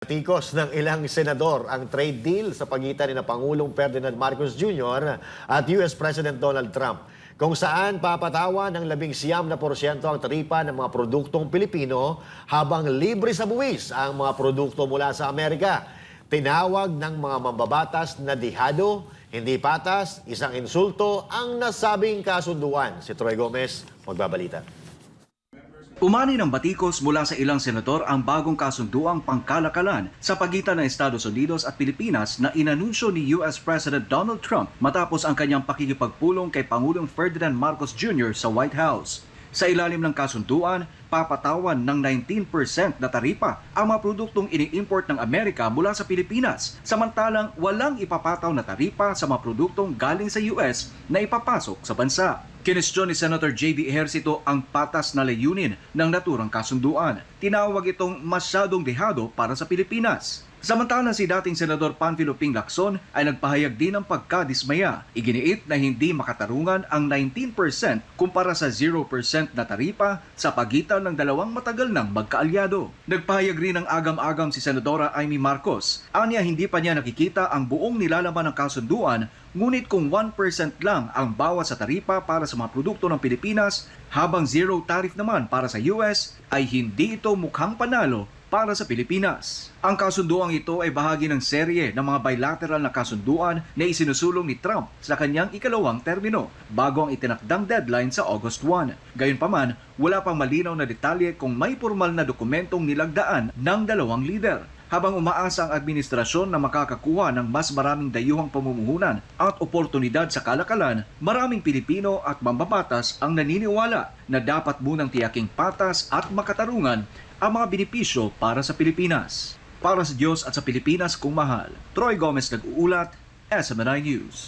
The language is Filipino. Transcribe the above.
Tikos ng ilang senador ang trade deal sa pagitan ni na Pangulong Ferdinand Marcos Jr. at US President Donald Trump kung saan papatawan ng labing siyam na porsyento ang taripa ng mga produktong Pilipino habang libre sa buwis ang mga produkto mula sa Amerika. Tinawag ng mga mambabatas na dihado, hindi patas, isang insulto ang nasabing kasunduan. Si Troy Gomez, magbabalita. Umani ng batikos mula sa ilang senador ang bagong kasunduang pangkalakalan sa pagitan ng Estados Unidos at Pilipinas na inanunsyo ni US President Donald Trump matapos ang kanyang pakikipagpulong kay Pangulong Ferdinand Marcos Jr. sa White House. Sa ilalim ng kasunduan, papatawan ng 19% na taripa ang mga produktong ini-import ng Amerika mula sa Pilipinas, samantalang walang ipapataw na taripa sa mga produktong galing sa US na ipapasok sa bansa. Kinestyon ni Senator J.B. Ejercito ang patas na layunin ng naturang kasunduan. Tinawag itong masyadong dehado para sa Pilipinas. Samantalang si dating Senador Panfilo Ping Lacson ay nagpahayag din ng pagkadismaya. Iginiit na hindi makatarungan ang 19% kumpara sa 0% na taripa sa pagitan ng dalawang matagal ng magkaalyado. Nagpahayag rin ng agam-agam si Senadora Amy Marcos. Anya hindi pa niya nakikita ang buong nilalaman ng kasunduan ngunit kung 1% lang ang bawas sa taripa para sa mga produkto ng Pilipinas habang zero tariff naman para sa US ay hindi ito mukhang panalo para sa Pilipinas. Ang kasunduang ito ay bahagi ng serye ng mga bilateral na kasunduan na isinusulong ni Trump sa kanyang ikalawang termino bago ang itinakdang deadline sa August 1. Gayunpaman, wala pang malinaw na detalye kung may formal na dokumentong nilagdaan ng dalawang lider habang umaasa ang administrasyon na makakakuha ng mas maraming dayuhang pamumuhunan at oportunidad sa kalakalan, maraming Pilipino at mambabatas ang naniniwala na dapat munang tiyaking patas at makatarungan ang mga benepisyo para sa Pilipinas. Para sa Diyos at sa Pilipinas kung mahal, Troy Gomez nag-uulat, SMNI News.